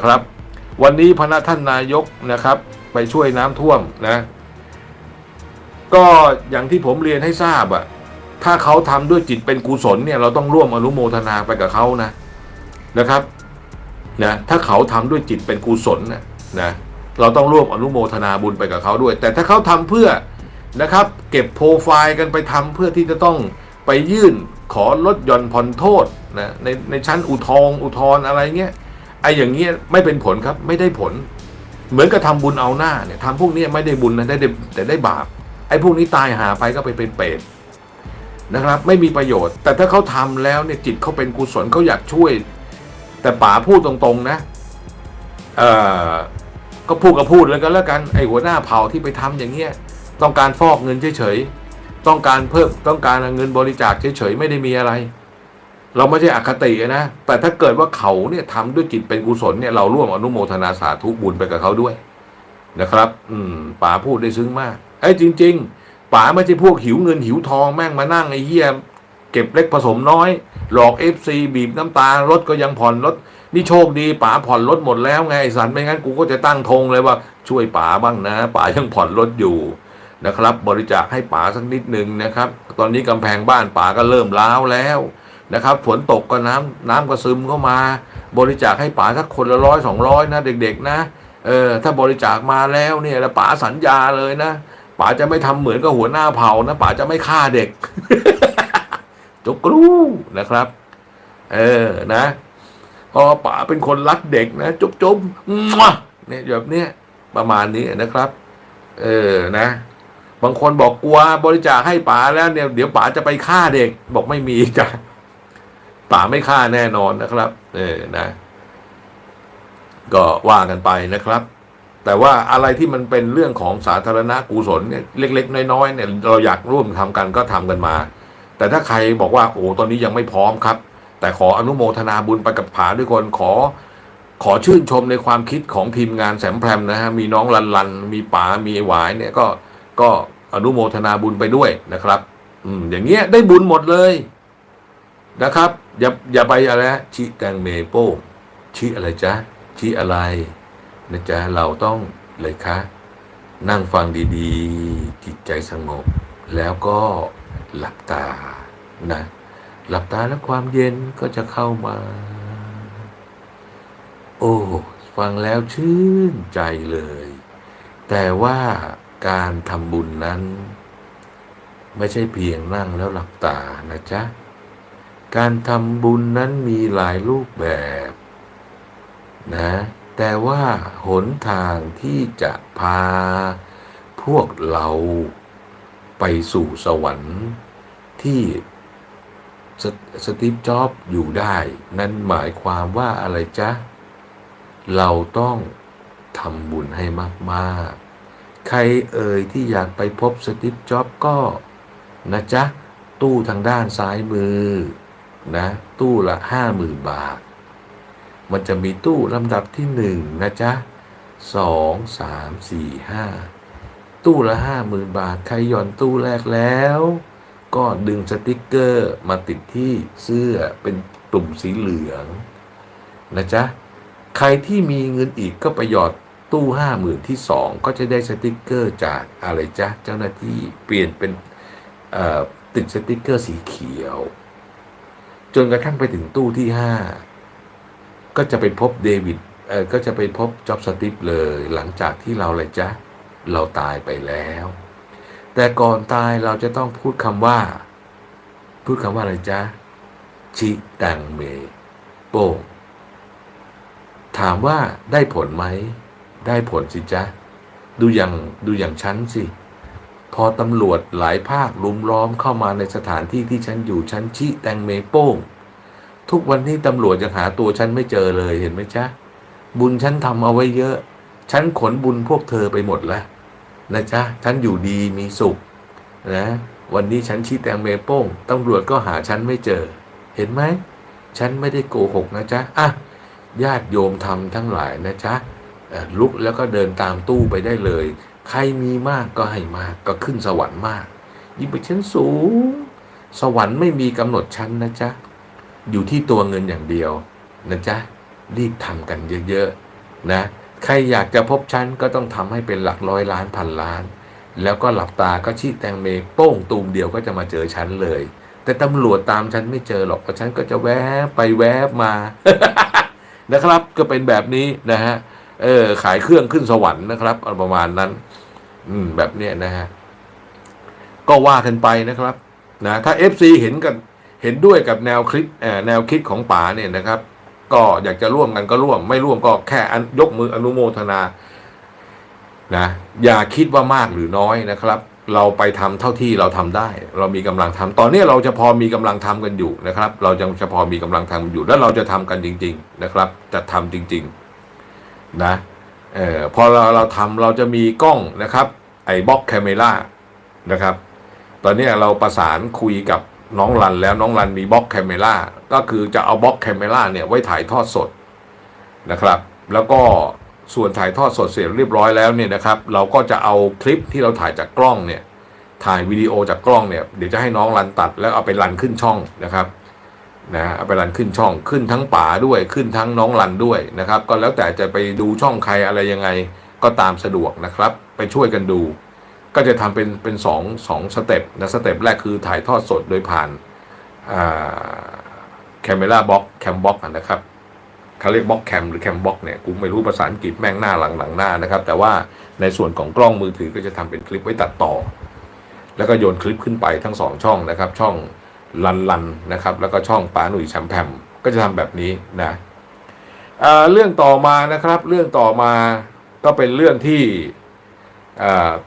นะครับ วันนี้พระท่านนายกนะครับ ไปช่วยน้ำท่วมนะ ก็อย่างที่ผมเรียนให้ทราบอะถ้าเขาทำด้วยจิตเป็นกุศลเนี่ยเราต้องร่วมอนุโมทนาไปกับเขานะนะครับนะถ้าเขาทำด้วยจิตเป็นกุศลนะนะเราต้องร่วมอนุโมทนาบุญไปกับเขาด้วย แต่ถ้าเขาทำเพื่อนะครับ เก็บโปรไฟล์กันไปทำเพื่อที่จะต้องไปยื่นขอลดหย่อนผ่อนโทษนะในในชั้นอุทธรอุทธรณ์อะไรเงี้ย ไอ้อย่างเงี้ยไม่เป็นผลครับ ไม่ได้ผล เหมือนกับทำบุญเอาหน้าเนี่ยทำพวกนี้ไม่ได้บุญนะได้แต่ได้บาป ไอ้พวกนี้ตายหาไปก็ไปเป็นเปรตนะครับ ไม่มีประโยชน์ แต่ถ้าเขาทำแล้วเนี่ยจิตเขาเป็นกุศลเขาอยากช่วย แต่ป๋าพูดตรงๆนะ เออก็พูดก็พูดแล้วกันแล้วกันไอ้หัวหน้าเผ่าที่ไปทำอย่างเงี้ยต้องการฟอกเงินเฉยๆต้องการเพิ่มต้องการเงินบริจาคเฉยๆไม่ได้มีอะไร เราไม่ใช่อคตินะ แต่ถ้าเกิดว่าเขาเนี่ยทำด้วยจิตเป็นกุศลเนี่ยเราร่วมอนุโมทนาสาธุบุญไปกับเขาด้วยนะครับ อืมป๋าพูดได้ซึ้งมากไอ้จริง ๆป๋าไม่ใช่พวกหิวเงินหิวทองแม่งมานั่งไอ้เหี้ยเก็บเล็กผสมน้อย หลอกเอฟซีบีบน้ำตารถก็ยังผ่อนรถนี่โชคดีป๋าผ่อนรถหมดแล้วไงไอ้สันไม่งั้นกูก็จะตั้งธงเลยว่าช่วยป๋าบ้างนะป๋ายังผ่อนรถอยู่นะครับ บริจาคให้ป๋าสักนิดหนึ่งนะครับ ตอนนี้กำแพงบ้านป๋าก็เริ่มร้าวแล้ว นะครับ ฝนตกก็น้ำน้ำก็ซึมเข้ามา บริจาคให้ป๋าสักคนละร้อยสองร้อยนะ เด็ก ๆ นะเออถ้าบริจาคมาแล้วเนี่ยแล้วป๋าสัญญาเลยนะป๋าจะไม่ทำเหมือนกับหัวหน้าเผ่านะป๋าจะไม่ฆ่าเด็กจกกรูนะครับ เออนะเพอป๋าเป็นคนรักเด็กนะจุ๊บจุ๊บมั่วเนี่ยแบบเนี้ยประมาณนี้นะครับ เออนะ บางคนบอกกลัวบริจาคให้ป๋าแล้วเนี่ย เดี๋ยวป๋าจะไปฆ่าเด็ก บอกไม่มีจ้ะ ป๋าไม่ฆ่าแน่นอนนะครับ เออนะ ก็ว่ากันไปนะครับ แต่ว่าอะไรที่มันเป็นเรื่องของสาธารณกุศลเนี่ยเล็ก ๆ น้อยๆเนี่ย เราอยากร่วมทำกันก็ทำกันมา แต่ถ้าใครบอกว่า โอ้ตอนนี้ยังไม่พร้อมครับ แต่ขออนุโมทนาบุญไปกับผาด้วยคนขอขอชื่นชมในความคิดของทีมงานแสมแพรมนะฮะ มีน้องลันลัน มีป๋า มีหวายเนี่ยก็ก็อนุโมทนาบุญไปด้วยนะครับ อืมอย่างเงี้ยได้บุญหมดเลย นะครับ อย่าอย่าไปอะไรนะชิแตงเมโป้งชิอะไรจ๊ะชิอะไรนะจ๊ะเราต้องเลยคะ นั่งฟังดีๆ จิตใจสงบ แล้วก็หลับตานะ หลับตาแล้วความเย็นก็จะเข้ามา โอ้ฟังแล้วชื่นใจเลย แต่ว่าการทำบุญนั้น ไม่ใช่เพียงนั่งแล้วหลับตานะจ๊ะ การทำบุญนั้นมีหลายรูปแบบนะแต่ว่าหนทางที่จะพาพวกเราไปสู่สวรรค์ที่สสตีฟจ็อบอยู่ได้ นั่นหมายความว่าอะไรจ๊ะ เราต้องทำบุญให้มากๆ ใครเอ่ยที่อยากไปพบสตีฟจ็อบก็นะจ๊ะ ตู้ทางด้านซ้ายมือ นะตู้ละห้าหมื่นบาท มันจะมีตู้ลำดับที่หนึ่งนะจ๊ะสองสามสี่ห้าตู้ละห้าหมื่นบาท ใครหย่อนตู้แรกแล้ว ก็ดึงสติกเกอร์มาติดที่เสื้อเป็นตุ่มสีเหลืองนะจ๊ะใครที่มีเงินอีกก็ไปหยอดตู้ห้าหมื่นที่สองก็จะได้สติกเกอร์จากอะไรจ๊ะเจ้าหน้าที่เปลี่ยนเป็นติดสติกเกอร์สีเขียว จนกระทั่งไปถึงตู้ที่ห้าก็จะไปพบเดวิดเออก็จะไปพบจ็อบสติปเลยหลังจากที่เราอะไรจ๊ะเราตายไปแล้ว แต่ก่อนตายเราจะต้องพูดคำว่า พูดคำว่าอะไรจ๊ะ ชิตังเม โป้งถามว่าได้ผลไหม ได้ผลสิจ๊ะ ดูอย่างดูอย่างฉันสิ พอตำรวจหลายภาคลุมล้อมเข้ามาในสถานที่ที่ฉันอยู่ฉันชิแตงเมโป้ง ทุกวันนี้ตำรวจยังหาตัวฉันไม่เจอเลยเห็นไหมจ๊ะ บุญฉันทำเอาไว้เยอะ ฉันขนบุญพวกเธอไปหมดแล้วนะจ๊ะ ฉันอยู่ดีมีสุขนะวันนี้ฉันชี้แตงเมโป้งตำรวจก็หาฉันไม่เจอ เห็นไหม ฉันไม่ได้โกหกนะจ๊ะอะญาติโยมทำทั้งหลายนะจ๊ะลุกแล้วก็เดินตามตู้ไปได้เลย ใครมีมากก็ให้มากก็ขึ้นสวรรค์มาก ยิ่งไปชั้นสูง สวรรค์ไม่มีกำหนดชั้นนะจ๊ะ อยู่ที่ตัวเงินอย่างเดียวนะจ๊ะ รีบทำกันเยอะๆนะ ใครอยากจะพบฉันก็ต้องทำให้เป็นหลักร้อยล้านพันล้าน แล้วก็หลับตาก็ชี้แตงเมโป้งตูมเดียวก็จะมาเจอฉันเลย แต่ตำรวจตามฉันไม่เจอหรอกเพราะฉันก็จะแวบไปแวบมานะครับ ก็เป็นแบบนี้นะฮะ เออ ขายเครื่องขึ้นสวรรค์นะครับประมาณนั้น อืม แบบเนี้ยนะฮะก็ว่ากันไปนะครับ นะถ้า FC เห็นกันเห็นด้วยกับแนวคิดแนวคิดของป๋าเนี่ยนะครับ ก็อยากจะร่วมกันก็ร่วม ไม่ร่วมก็แค่ยกมืออนุโมทนานะอย่าคิดว่ามากหรือน้อยนะครับ เราไปทำเท่าที่เราทำได้ เรามีกำลังทำตอนนี้เราจะพอมีกำลังทำกันอยู่นะครับ เราจะจะพอมีกำลังทำกันอยู่ แล้วเราจะทำกันจริง ๆ นะครับ จะทำจริง ๆ นะเออพอเราเราทำเราจะมีกล้องนะครับ ไอ้บล็อกแคมเมล่านะครับ ตอนนี้เราประสานคุยกับน้องรันแล้วน้องรันมีบล็อกแคมเมล่าก็คือจะเอาบล็อกแคมเมล่าเนี่ยไว้ถ่ายทอดสดนะครับ แล้วก็ส่วนถ่ายทอดสดเสร็จเรียบร้อยแล้วเนี่ยนะครับ เราก็จะเอาคลิปที่เราถ่ายจากกล้องเนี่ยถ่ายวิดีโอจากกล้องเนี่ยเดี๋ยวจะให้น้องรันตัดแล้วเอาไปรันขึ้นช่องนะครับ นะเอาไปรันขึ้นช่องขึ้นทั้งป๋าด้วยขึ้นทั้งน้องรันด้วยนะครับ ก็แล้วแต่จะไปดูช่องใครอะไรยังไงก็ตามสะดวกนะครับ ไปช่วยกันดู ก็จะทำเป็นเป็นสองสองสเต็ปนะสเต็ปแรกคือถ่ายทอดสดโดยผ่านแคมเมราบ็อกแคมบ็อกนะครับเขาเรียกบ็อกแคมหรือแคมบ็อกเนี่ยกูไม่รู้ภาษาอังกฤษแม่งหน้าหลังหลังหน้านะครับ แต่ว่าในส่วนของกล้องมือถือก็จะทำเป็นคลิปไว้ตัดต่อ แล้วก็โยนคลิปขึ้นไปทั้งสองช่องนะครับ ช่อง ลันลันนะครับ แล้วก็ช่องป๋าหนุ่ยแชมแพมก็จะทำแบบนี้นะเรื่องต่อมานะครับ เรื่องต่อมาก็เป็นเรื่องที่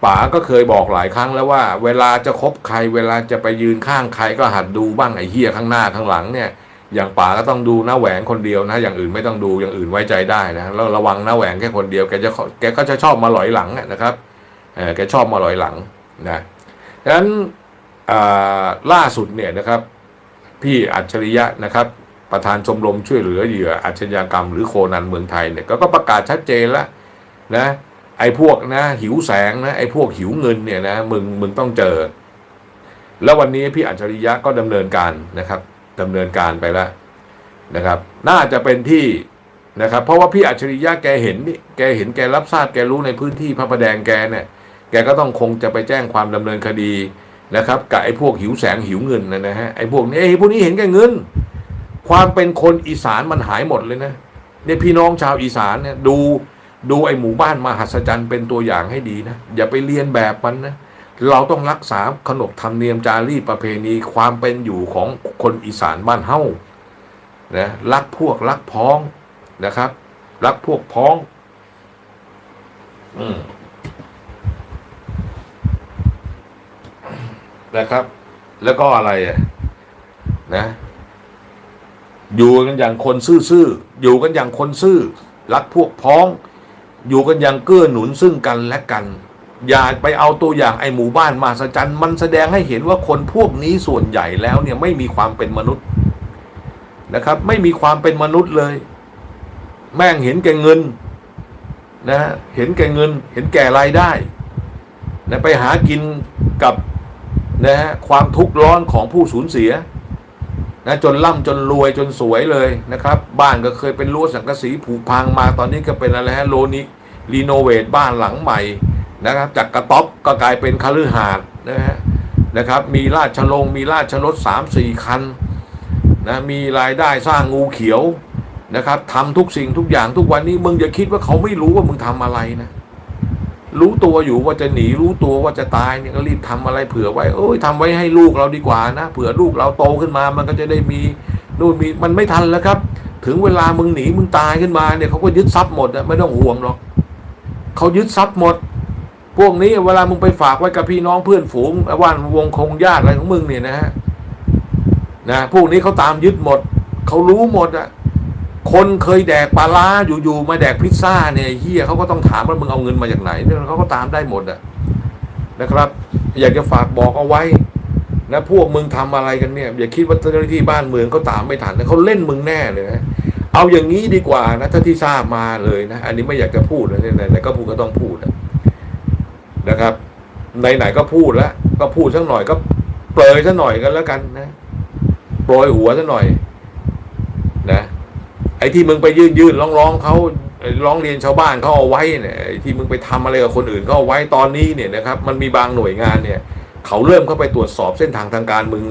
ป๋าก็เคยบอกหลายครั้งแล้วว่า เวลาจะคบใคร เวลาจะไปยืนข้างใครก็หัดดูบ้างไอ้เฮียข้างหน้าข้างหลังเนี่ย อย่างป๋าก็ต้องดูหน้าแหวงคนเดียวนะ อย่างอื่นไม่ต้องดูอย่างอื่นไว้ใจได้นะแล้วระวังหน้าแหวงแค่คนเดียวแกจะแกก็จะชอบมาหลอยหลังนะครับแกชอบมาหลอยหลังนะดังนั้น ล่าสุดเนี่ยนะครับ พี่อัจฉริยะนะครับ ประธานชมรมช่วยเหลือเหยื่ออาชญากรรมหรือโคนันเมืองไทยเนี่ยก็ก็ประกาศชัดเจนแล้วนะไอ้พวกนะหิวแสงนะไอ้พวกหิวเงินเนี่ยนะมึงมึงต้องเจอ แล้ววันนี้พี่อัจฉริยะก็ดำเนินการนะครับดำเนินการไปแล้วนะครับ น่าจะเป็นที่นะครับ เพราะว่าพี่อัจฉริยะแกเห็นนี่แกเห็นแกรับทราบแกรู้ในพื้นที่พระประแดงแกเนี่ยแกก็ต้องคงจะไปแจ้งความดำเนินคดี นะครับกับไอ้พวกหิวแสงหิวเงินนะนะฮะไอ้พวกนี้ไอ้พวกนี้เห็นแก่เงิน ความเป็นคนอีสานมันหายหมดเลยนะเนี่ยพี่น้องชาวอีสานเนี่ยดูดูไอ้หมู่บ้านมหัศจรรย์เป็นตัวอย่างให้ดีนะอย่าไปเรียนแบบมันนะเราต้องรักษาขนบธรรมเนียมจารีตประเพณีความเป็นอยู่ของคนอีสานบ้านเฮ้านะรักพวกรักพ้องนะครับ รักพวกพ้อง อืม นะครับ แล้วก็อะไรนะ อยู่กันอย่างคนซื่อๆอยู่กันอย่างคนซื่อ รักพวกพ้อง อยู่กันอย่างเกื้อหนุนซึ่งกันและกัน อย่าไปเอาตัวอย่างไอหมู่บ้านมาสจันมันแสดงให้เห็นว่าคนพวกนี้ส่วนใหญ่แล้วเนี่ยไม่มีความเป็นมนุษย์นะครับ ไม่มีความเป็นมนุษย์เลย แม่งเห็นแก่เงินนะเห็นแก่เงิน เห็นแก่รายได้นะไปหากินกับ นะฮะความทุกข์ร้อนของผู้สูญเสียนะจนร่ำจนรวยจนสวยเลยนะครับ บ้านก็เคยเป็นรั้วสังกะสีผุพังมาตอนนี้ก็เป็นอะไรฮะโลนิรีโนเวทบ้านหลังใหม่นะครับ จากกระต๊อบก็กลายเป็นคฤหาสน์นะฮะนะครับ มีราชลงมีราชรถสามสี่คันนะมีรายได้สร้างงูเขียวนะครับทำทุกสิ่งทุกอย่างทุกวันนี้มึงอย่าคิดว่าเขาไม่รู้ว่ามึงทำอะไรนะ รู้ตัวอยู่ว่าจะหนีรู้ตัวว่าจะตายเนี่ยก็รีบทำอะไรเผื่อไว้เอ้ยทำไว้ให้ลูกเราดีกว่านะเผื่อลูกเราโตขึ้นมามันก็จะได้มีนู่นมีมันไม่ทันแล้วครับ ถึงเวลามึงหนีมึงตายขึ้นมาเนี่ยเขาก็ยึดทรัพย์หมดอะไม่ต้องห่วงหรอกเขายึดทรัพย์หมด พวกนี้เวลามึงไปฝากไว้กับพี่น้องเพื่อนฝูงว่านวงคงญาติอะไรของมึงเนี่ยนะฮะนะพวกนี้เขาตามยึดหมดเขารู้หมดอะ คนเคยแดกปลาล้าอยู่ๆมาแดกพิซซ่าเนี่ยเฮียเขาก็ต้องถามว่ามึงเอาเงินมาจากไหนเนี่ยเขาก็ตามได้หมดอะนะครับ อยากจะฝากบอกเอาไว้นะพวกมึงทำอะไรกันเนี่ย อย่าคิดว่าเจ้าหน้าที่บ้านเมืองเขาตามไม่ทันนะเขาเล่นมึงแน่เลยนะเอาอย่างนี้ดีกว่านะถ้าที่ทราบมาเลยนะ อันนี้ไม่อยากจะพูดนะไหนๆก็พูดก็ต้องพูดนะครับไหนๆก็พูดแล้วก็พูดสักหน่อยก็เปรยสักหน่อยกันแล้วกันนะโปรยหัวสักหน่อย อ้ที่มึงไปยื่นยื่นร้องร้องเขาร้องเรียนชาวบ้านเขาเอาไว้เนี่ยไอ้ที่มึงไปทำอะไรกับคนอื่นเขาเอาไว้ตอนนี้เนี่ยนะครับ มันมีบางหน่วยงานเนี่ย เขาเริ่มเข้าไปตรวจสอบเส้นทางทางการมึง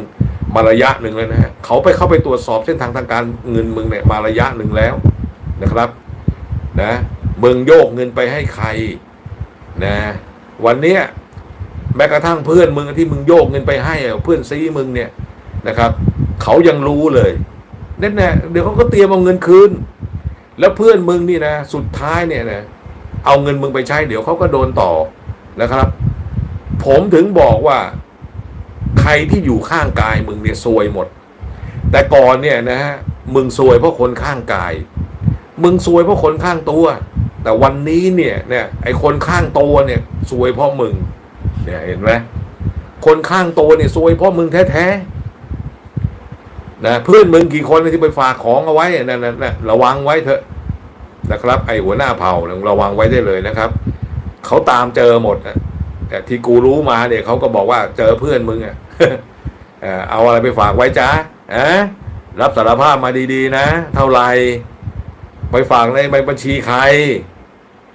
มาระยะหนึ่งแล้วนะฮะเขาไปเข้าไปตรวจสอบเส้นทางทางการเงินมึงเนี่ยมาระยะหนึ่งแล้วนะครับนะมึงโยกเงินไปให้ใครนะวันเนี้ยแม้กระทั่งเพื่อนมึงที่มึงโยกเงินไปให้เพื่อนซีมึงเนี่ยนะครับ เขายังรู้เลย นั่นแน่ๆเดี๋ยวเขาก็เตรียมเอาเงินคืน แล้วเพื่อนมึงนี่นะ สุดท้ายเนี่ยนะเอาเงินมึงไปใช้ เดี๋ยวเขาก็โดนต่อนะครับ ผมถึงบอกว่า ใครที่อยู่ข้างกายมึงเนี่ยซวยหมด แต่ก่อนเนี่ยนะฮะมึงซวยเพราะคนข้างกาย มึงซวยเพราะคนข้างตัว แต่วันนี้เนี่ยเนี่ยไอคนข้างตัวเนี่ยซวยเพราะมึง เนี่ยเห็นไหมคนข้างตัวเนี่ยซวยเพราะมึงแท้ๆ นะเพื่อนมึงกี่คนที่ไปฝากของเอาไว้นั่นนั่นนะระวังไว้เถอะนะครับ ไอหัวหน้าเผ่าระวังไว้ได้เลยนะครับเขาตามเจอหมดแต่ที่กูรู้มาเนี่ยเขาก็บอกว่าเจอเพื่อนมึงอะเอ่อเอาอะไรไปฝากไว้จ้าอะรับสารภาพมาดีๆ นะ เท่าไหร่ไปฝากในใบบัญชีใคร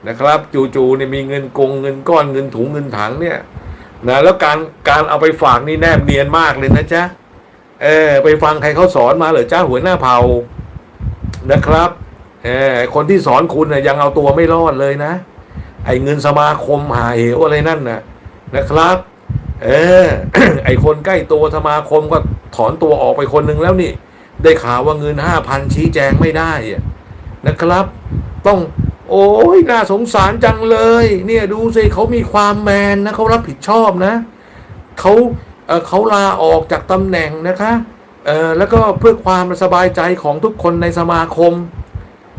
นะครับ จู่ๆเนี่ยมีเงินกงเงินก้อนเงินถุงเงินถังเนี่ยนะแล้วการการเอาไปฝากนี่แนบเนียนมากเลยนะจ๊ะ เออไปฟังใครเขาสอนมาเหรอจ้าหัวหน้าเผ่านะครับเออคนที่สอนคุณน่ะยังเอาตัวไม่รอดเลยนะ ไอ้เงินสมาคมหาเหวอะไรนั่นนะนะครับ เออไอคนใกล้ตัวสมาคมก็ถอนตัวออกไปคนหนึ่งแล้วนี่ ได้ข่าวว่าเงินห้าพันชี้แจงไม่ได้นะครับ ต้องโอ้ยน่าสงสารจังเลย เนี่ยดูสิเขามีความแมนนะเขารับผิดชอบนะเขา เเขาลาออกจากตำแหน่งนะคะแล้วก็เพื่อความสบายใจของทุกคนในสมาคม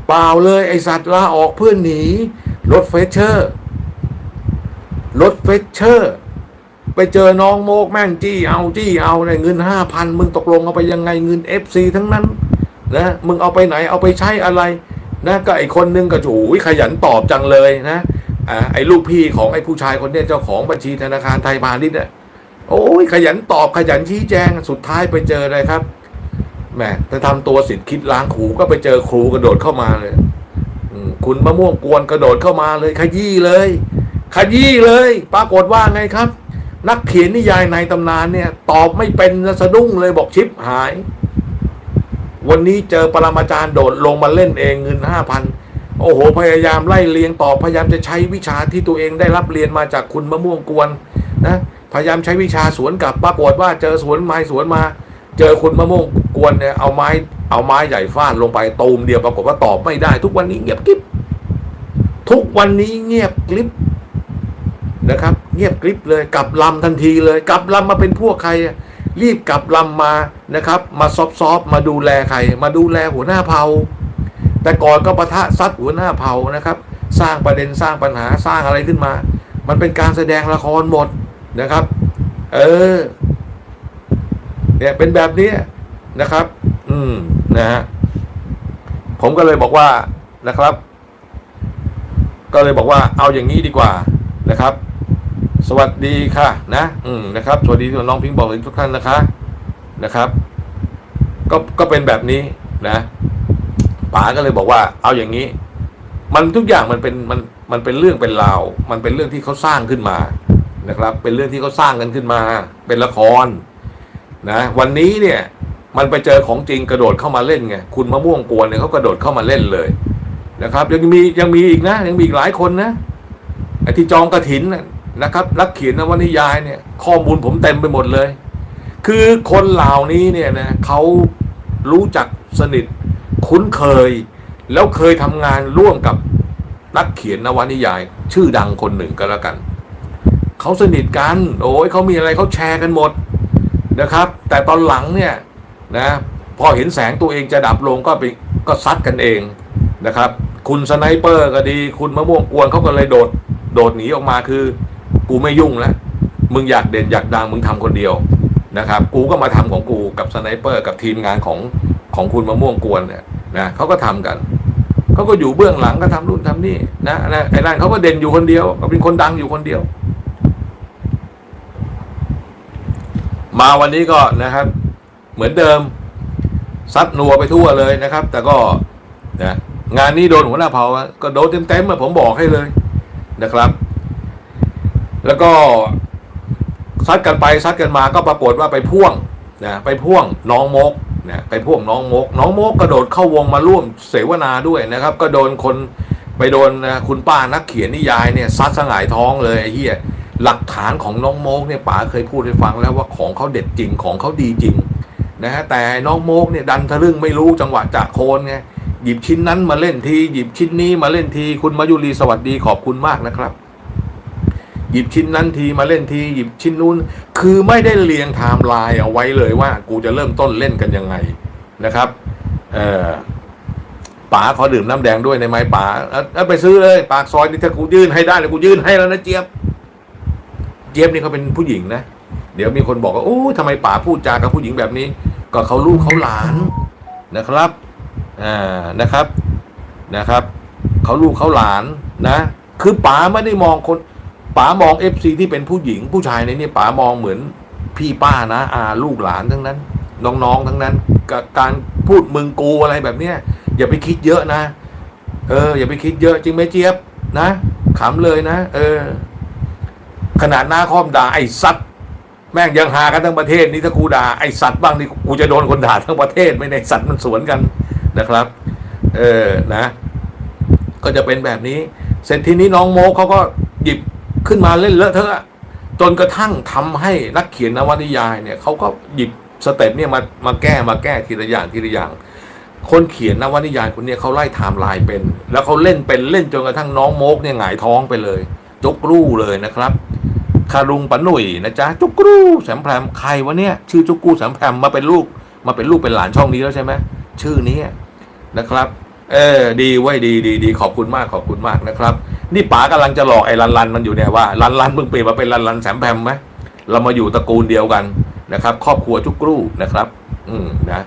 เปล่าเลยไอสัตว์ลาออกเพื่อหนีรถเฟเชอร์รถเฟเชอร์ ไปเจอน้องโมกแม่งจี้เอาจี้เอาเนี่ยเงินห้าพันมึงตกลงเอาไปยังไงเงินเอฟซีทั้งนั้นนะมึงเอาไปไหนเอาไปใช้อะไรนะก็ไอคนนึงก็โอ้ยขยันตอบจังเลยนะอ่าไอลูกพี่ของไอผู้ชายคนเนี้ยเจ้าของบัญชีธนาคารไทยพาณิชย์เนี่ย โอ้ยขยันตอบขยันชี้แจงสุดท้ายไปเจออะไรครับแหมจะทำตัวสิทธิ์คิดล้างครูก็ไปเจอครูกระโดดเข้ามาเลยคุณมะม่วงกวนกระโดดเข้ามาเลย ขยี้เลย ขยี้เลย ปรากฏว่าไงครับ นักเขียนนิยายในตำนานเนี่ย ตอบไม่เป็นสะดุ้งเลยบอกชิปหาย วันนี้เจอปรมาจารย์โดดลงมาเล่นเองเงินห้าพันโอ้โห พยายามไล่เลียงตอบพยายามจะใช้วิชาที่ตัวเองได้รับเรียนมาจากคุณมะม่วงกวนนะ พยายามใช้วิชาสวนกลับปรากฏว่าเจอสวนไม้สวนมา เจอคุณมะม่วงกวนเนี่ยเอาไม้เอาไม้ใหญ่ฟาดลงไปตูมเดียวปรากฏว่าตอบไม่ได้ ทุกวันนี้เงียบกริบทุกวันนี้เงียบกริบนะครับ เงียบกริบเลยกลับลำทันทีเลยกลับลำมาเป็นพวกใคร รีบกลับลำมานะครับ มาซอฟซอฟมาดูแลใคร มาดูแลหัวหน้าเผ่าแต่ก่อนก็ประทะซัดหัวหน้าเผ่านะครับ สร้างประเด็นสร้างปัญหาสร้างอะไรขึ้นมา มันเป็นการแสดงละครหมด นะครับ เออ เนี่ยเป็นแบบนี้นะครับ อืมนะฮะผมก็เลยบอกว่านะครับ ก็เลยบอกว่าเอาอย่างนี้ดีกว่านะครับ สวัสดีค่ะ นะ อืมนะครับ สวัสดีน้องพิงค์บอกทุกท่านนะคะนะครับ ก็ก็เป็นแบบนี้นะป๋าก็เลยบอกว่า เอาอย่างนี้ มันทุกอย่างมันเป็นมันมันเป็นเรื่องเป็นราว มันเป็นเรื่องที่เขาสร้างขึ้นมา นะครับ เป็นเรื่องที่เขาสร้างกันขึ้นมา เป็นละครนะวันนี้เนี่ยมันไปเจอของจริงกระโดดเข้ามาเล่นไงคุณมะม่วงกวนเนี่ยเขากระโดดเข้ามาเล่นเลยนะครับ ยังมียังมีอีกนะ ยังมีอีกหลายคนนะไอ้ที่จองกระถินนะนะครับรักเขียนนวนิยายเนี่ย ข้อมูลผมเต็มไปหมดเลย คือคนเหล่านี้เนี่ยนะเขารู้จักสนิทคุ้นเคย แล้วเคยทำงานร่วมกับนักเขียนนวนิยาย ชื่อดังคนหนึ่งก็แล้วกัน เขาสนิทกันโอ้ยเขามีอะไรเขาแชร์กันหมดนะครับ แต่ตอนหลังเนี่ยนะพอเห็นแสงตัวเองจะดับลงก็ไปก็ซัดกันเองนะครับ คุณสไนเปอร์ก็ดี คุณมะม่วงกวนเขาก็เลยโดดโดดหนีออกมาคือ กูไม่ยุ่งแล้วมึงอยากเด่นอยากดังมึงทำคนเดียวนะครับ กูก็มาทำของกูกับสไนเปอร์กับทีมงานของของคุณมะม่วงกวนเนี่ยนะเขาก็ทำกันเขาก็อยู่เบื้องหลังก็ทำนู่นทำนี่นะนะไอ้นั่นเขาก็เด่นอยู่คนเดียวก็เป็นคนดังอยู่คนเดียว มาวันนี้ก็นะครับ เหมือนเดิมซัดนัวไปทั่วเลยนะครับ แต่ก็นะงานนี้โดนหัวหน้าเผาก็โดนเต็มๆอะผมบอกให้เลยนะครับ แล้วก็ซัดกันไปซัดกันมาก็ปรากฏว่าไปพ่วงนะไปพ่วงน้องมกนะไปพ่วงน้องมก น้องมกกระโดดเข้าวงมาร่วมเสวนาด้วยนะครับ ก็โดนคนไปโดนนะคุณป้านักเขียนนิยายเนี่ยซัดสงายท้องเลยไอ้เหี้ย หลักฐานของน้องโมกเนี่ยป๋าเคยพูดให้ฟังแล้วว่าของเขาเด็ดจริงของเขาดีจริงนะฮะแต่น้องโมกเนี่ยดันทะลึ่งไม่รู้จังหวะจะโคนไงหยิบชิ้นนั้นมาเล่นทีหยิบชิ้นนี้มาเล่นที คุณมายุรีสวัสดีขอบคุณมากนะครับ หยิบชิ้นนั้นทีมาเล่นที หยิบชิ้นนู้น คือไม่ได้เรียงไทม์ไลน์เอาไว้เลยว่า กูจะเริ่มต้นเล่นกันยังไงนะครับเออป๋าขอดื่มน้ำแดงด้วยในไหมป๋าเอาเอาไปซื้อเลย ปากซอยนี่ถ้ากูยื่นให้ได้เลยกูยื่นให้แล้วนะเจี๊ยบ เจี๊ยบนี่เขาเป็นผู้หญิงนะ เดี๋ยวมีคนบอกว่าโอ้ทำไมป๋าพูดจากับผู้หญิงแบบนี้ ก็เขาลูกเขาหลานนะครับอ่านะครับนะครับเขาลูกเขาหลานนะ คือป๋าไม่ได้มองคนป๋ามองเอฟซีที่เป็นผู้หญิงผู้ชายในนี้ป๋ามองเหมือนพี่ป้านะอาลูกหลานทั้งนั้น น้องๆทั้งนั้นกับการพูดมึงกูอะไรแบบเนี้ยอย่าไปคิดเยอะนะ เออ อย่าไปคิดเยอะจริงไหมเจี๊ยบนะขำเลยนะ เออ ขนาดหน้าคอมด่าไอ้สัตว์แม่งยังหากันทั้งประเทศนี่ถ้ากูด่าไอ้สัตว์บ้างนี่กูจะโดนคนด่าทั้งประเทศไม่ในสัตว์มันสวนกันนะครับ เออนะ ก็จะเป็นแบบนี้ เสร็จทีนี้น้องโมกเขาก็หยิบขึ้นมาเล่นเลอะเทอะจนกระทั่งทำให้นักเขียนนวนิยายเนี่ยเขาก็หยิบสเต็ปเนี่ยมามาแก้มาแก้ทีละอย่างทีละอย่าง คนเขียนนวนิยายคนนี้เขาไล่ไทม์ไลน์เป็น แล้วเขาเล่นเป็นเล่นจนกระทั่งน้องโมกเนี่ยหงายท้องไปเลย จกรูเลยนะครับ คารุงปะหนุ่ยนะจ๊ะจุกรูแสมแพรมใครวะเนี่ยชื่อจุกรูแสมแพรมมาเป็นลูก มาเป็นลูกเป็นหลานช่องนี้แล้วใช่ไหมชื่อนี้นะครับ เออดีไว้ยดีดีดีขอบคุณมากขอบคุณมากนะครับ นี่ป๋ากำลังจะหลอกไอ้ลันลันมันอยู่เนี่ยว่าลันลันมึงเปลี่ยนมาเป็นลันลันแสมแพรมไหมเรามาอยู่ตระกูลเดียวกันนะครับ ครอบครัวจุกรูนะครับ อืมนะ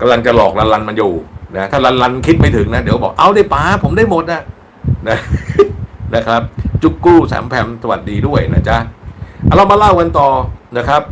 กำลังจะหลอกลันลันมันอยู่นะถ้าลันลันคิดไม่ถึงนะเดี๋ยวบอกเอาได้ป๋าผมได้หมดนะนะนะครับ จุกกู้แสมแพมสวัสดีด้วยนะจ๊ะเเรามาเล่ากันต่อนะครับ